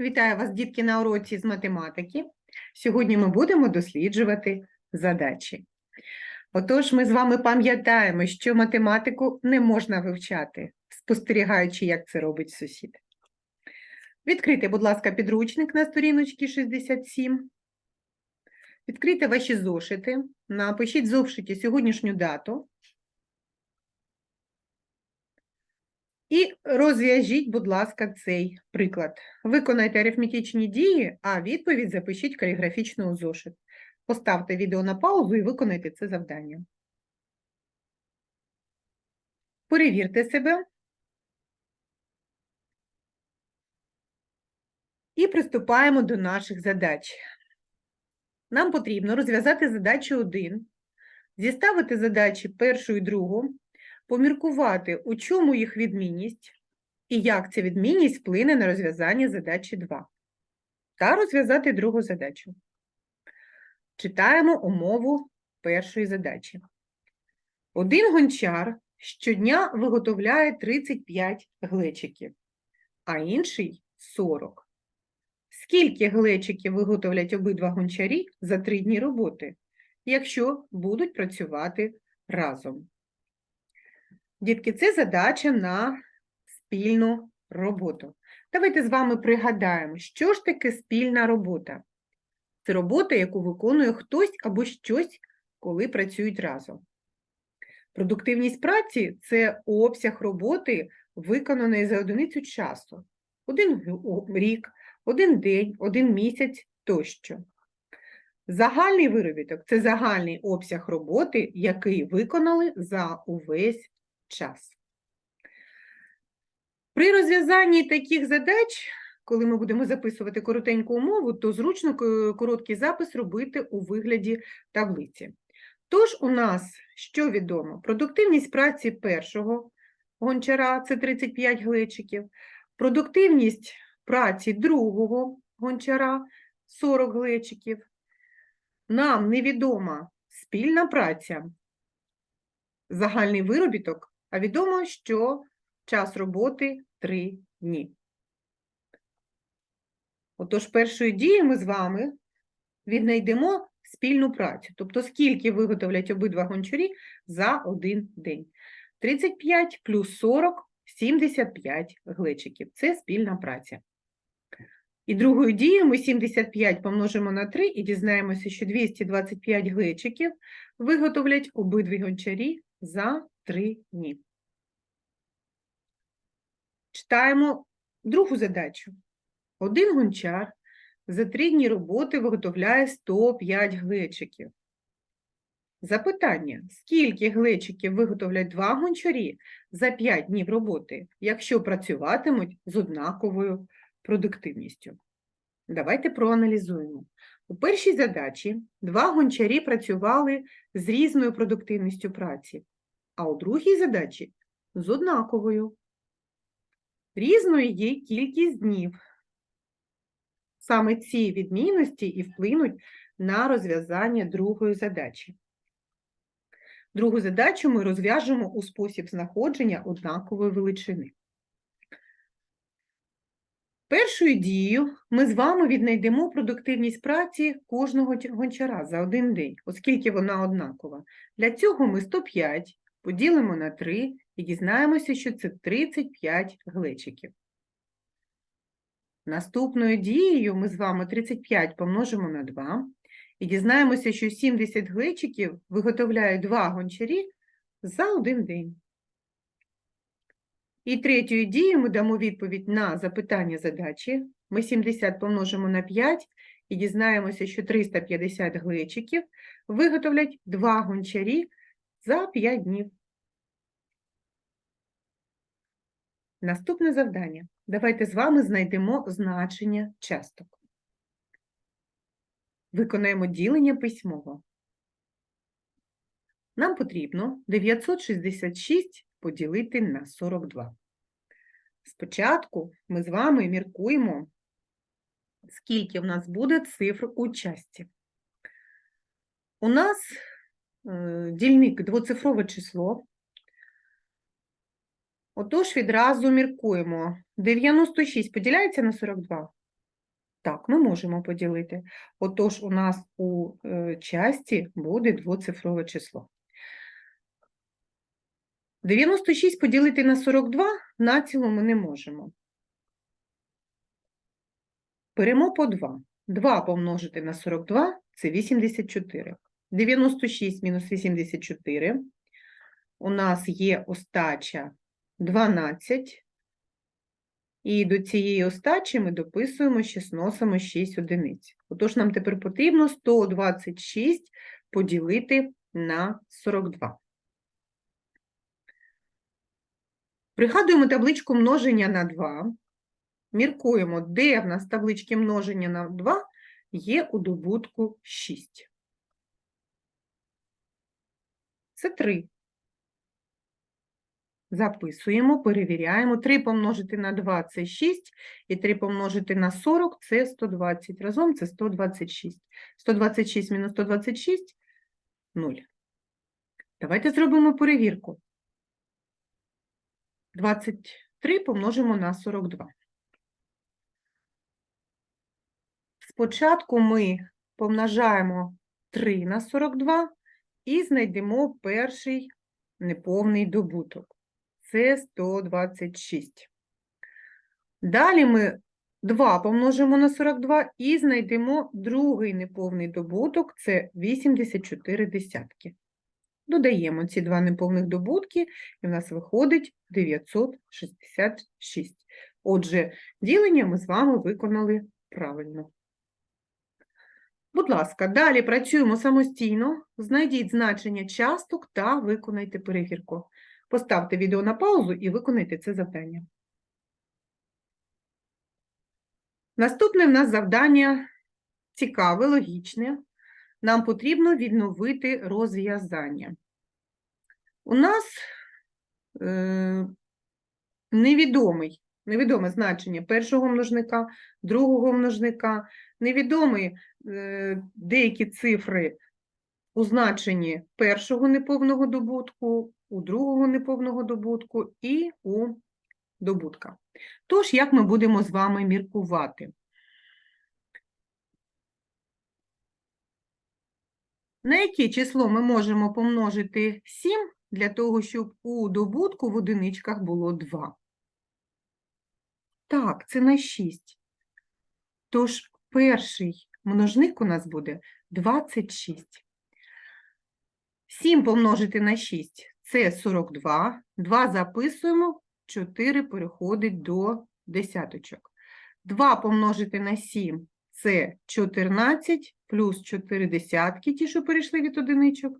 Вітаю вас, дітки, на уроці з математики. Сьогодні ми будемо досліджувати задачі. Отож, ми з вами пам'ятаємо, що математику не можна вивчати, спостерігаючи, як це робить сусід. Відкрийте, будь ласка, підручник на сторіночці 67. Відкрийте ваші зошити, напишіть в зошиті сьогоднішню дату. І розв'яжіть, будь ласка, цей приклад. Виконайте арифметичні дії, а відповідь запишіть каліграфічно у зошит. Поставте відео на паузу і виконайте це завдання. Перевірте себе. І приступаємо до наших задач. Нам потрібно розв'язати задачу 1, зіставити задачі першу і другу, поміркувати, у чому їх відмінність і як ця відмінність вплине на розв'язання задачі 2, та розв'язати другу задачу. Читаємо умову першої задачі. Один гончар щодня виготовляє 35 глечиків, а інший 40. Скільки глечиків виготовлять обидва гончарі за три дні роботи, якщо будуть працювати разом? Дітки, це задача на спільну роботу. Давайте з вами пригадаємо, що ж таке спільна робота. Це робота, яку виконує хтось або щось, коли працюють разом. Продуктивність праці це обсяг роботи, виконаної за одиницю часу. Один рік, один день, один місяць тощо. Загальний виробіток це загальний обсяг роботи, який виконали за увесь час. При розв'язанні таких задач, коли ми будемо записувати коротеньку умову, то зручно короткий запис робити у вигляді таблиці. Тож у нас, що відомо, продуктивність праці першого гончара це 35 глечиків, продуктивність праці другого гончара 40 глечиків. Нам невідома спільна праця, загальний виробіток, а відомо, що час роботи 3 дні. Отож, першою дією ми з вами віднайдемо спільну працю, тобто скільки виготовлять обидва гончарі за один день. 35 плюс 40 – 75 глечиків. Це спільна праця. І другою дією ми 75 помножимо на 3 і дізнаємося, що 225 глечиків виготовлять обидві гончарі за 3 дні. Читаємо другу задачу. Один гончар за 3 дні роботи виготовляє 105 глечиків. Запитання: скільки глечиків виготовлять два гончарі за 5 днів роботи, якщо працюватимуть з однаковою продуктивністю? Давайте проаналізуємо. У першій задачі два гончарі працювали з різною продуктивністю праці, а у другій задачі з однаковою. Різною є кількість днів. Саме ці відмінності і вплинуть на розв'язання другої задачі. Другу задачу ми розв'яжемо у спосіб знаходження однакової величини. Першою дією ми з вами віднайдемо продуктивність праці кожного гончара за один день, оскільки вона однакова. Для цього ми 105 поділимо на 3 і дізнаємося, що це 35 глечиків. Наступною дією ми з вами 35 помножимо на 2 і дізнаємося, що 70 глечиків виготовляють два гончарі за один день. І третьою дією ми дамо відповідь на запитання задачі. Ми 70 помножимо на 5 і дізнаємося, що 350 глечиків виготовлять два гончарі за 5 днів. Наступне завдання. Давайте з вами знайдемо значення часток. Виконаємо ділення письмово. Нам потрібно 966 поділити на 42. Спочатку ми з вами міркуємо, скільки в нас буде цифр у часті. У нас дільник двоцифрове число. Отож, відразу міркуємо. 96 поділяється на 42. Так, ми можемо поділити. Отож, у нас у е, часті буде двоцифрове число. 96 поділити на 42 націло ми не можемо. Беремо по 2. 2 помножити на 42 – це 84. 96 мінус 84. У нас є остача 12. І до цієї остачі ми дописуємо, ще зносимо 6 одиниць. Отож, нам тепер потрібно 126 поділити на 42. Пригадуємо табличку множення на 2. Міркуємо, де в нас таблички множення на 2 є у добутку 6. Це 3. Записуємо, перевіряємо. 3 помножити на 2 – це 6, і 3 помножити на 40 – це 120. Разом це 126. 126 мінус 126 – 0. Давайте зробимо перевірку. 23 помножимо на 42. Спочатку ми помножаємо 3 на 42 і знайдемо перший неповний добуток. Це 126. Далі ми 2 помножимо на 42 і знайдемо другий неповний добуток, це 84 десятки. Додаємо ці два неповних добутки, і в нас виходить 966. Отже, ділення ми з вами виконали правильно. Будь ласка, далі працюємо самостійно, знайдіть значення часток та виконайте перевірку. Поставте відео на паузу і виконайте це завдання. Наступне в нас завдання цікаве, логічне. Нам потрібно відновити розв'язання. У нас е, невідомий, невідоме значення першого множника, другого множника, невідомі е, деякі цифри у першого неповного добутку, у другого неповного добутку і у добутка. Тож, як ми будемо з вами міркувати? На яке число ми можемо помножити 7 для того, щоб у добутку в одиничках було 2? Так, це на 6. Тож перший множник у нас буде 26. 7 помножити на 6 – це 42. 2 записуємо, 4 переходить до десяточок. 2 помножити на 7 – це 14, плюс 4 десятки, ті, що перейшли від одиничок.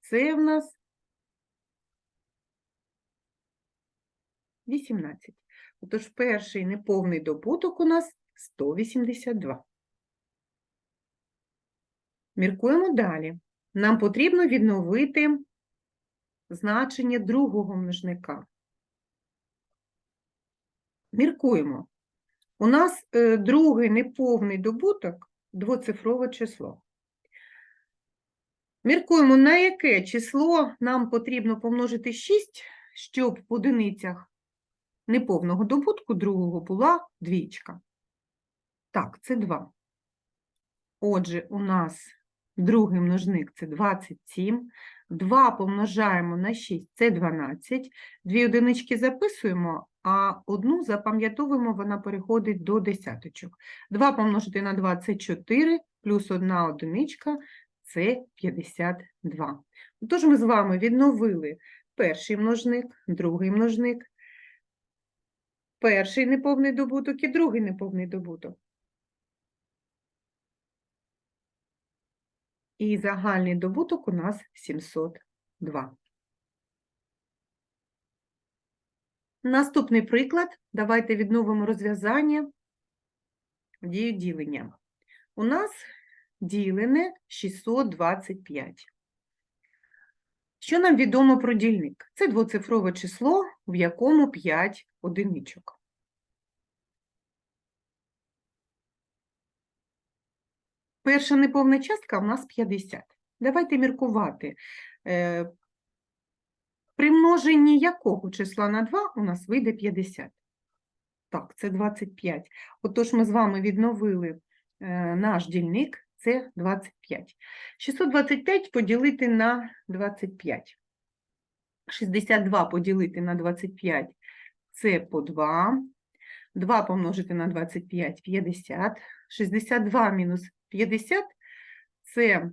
Це в нас 18. Отож, перший неповний добуток у нас 182. Міркуємо далі. Нам потрібно відновити значення другого множника. Міркуємо. У нас е, другий неповний добуток двоцифрове число. Міркуємо, на яке число нам потрібно помножити 6, щоб в одиницях неповного добутку другого була двічка. Так, це 2. Отже, у нас другий множник це 27. 2 помножаємо на 6 це 12. Дві одинички записуємо, а одну запам'ятовуємо, вона переходить до десяточок. 2 помножити на 2 це 4, плюс одна одиничка це 52. Тож ми з вами відновили перший множник, другий множник, перший неповний добуток і другий неповний добуток. І загальний добуток у нас 702. Наступний приклад. Давайте відновимо розв'язання дію ділення. У нас ділене 625. Що нам відомо про дільник? Це двоцифрове число, в якому 5 одиничок. Перша неповна частка у нас 50. Давайте міркувати. Е, При множенні якого числа на 2 у нас вийде 50? Так, це 25. Отож, ми з вами відновили е, наш дільник, це 25. 625 поділити на 25. 62 поділити на 25 – це по 2. 2 помножити на 25 – 50. 62 мінус 50 – це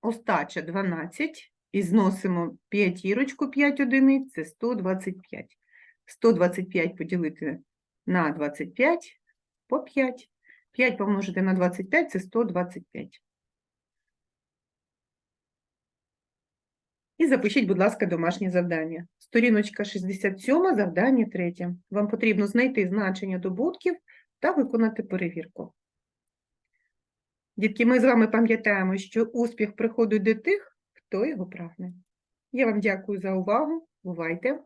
остача 12. І зносимо п'ятірочку 5 одиниць – це 125. 125 поділити на 25 по 5. 5 помножити на 25 – це 125. І запишіть, будь ласка, домашнє завдання. Сторіночка 67, завдання 3. Вам потрібно знайти значення добутків та виконати перевірку. Дітки, ми з вами пам'ятаємо, що успіх приходить до тих, хто його прагне. Я вам дякую за увагу. Бувайте!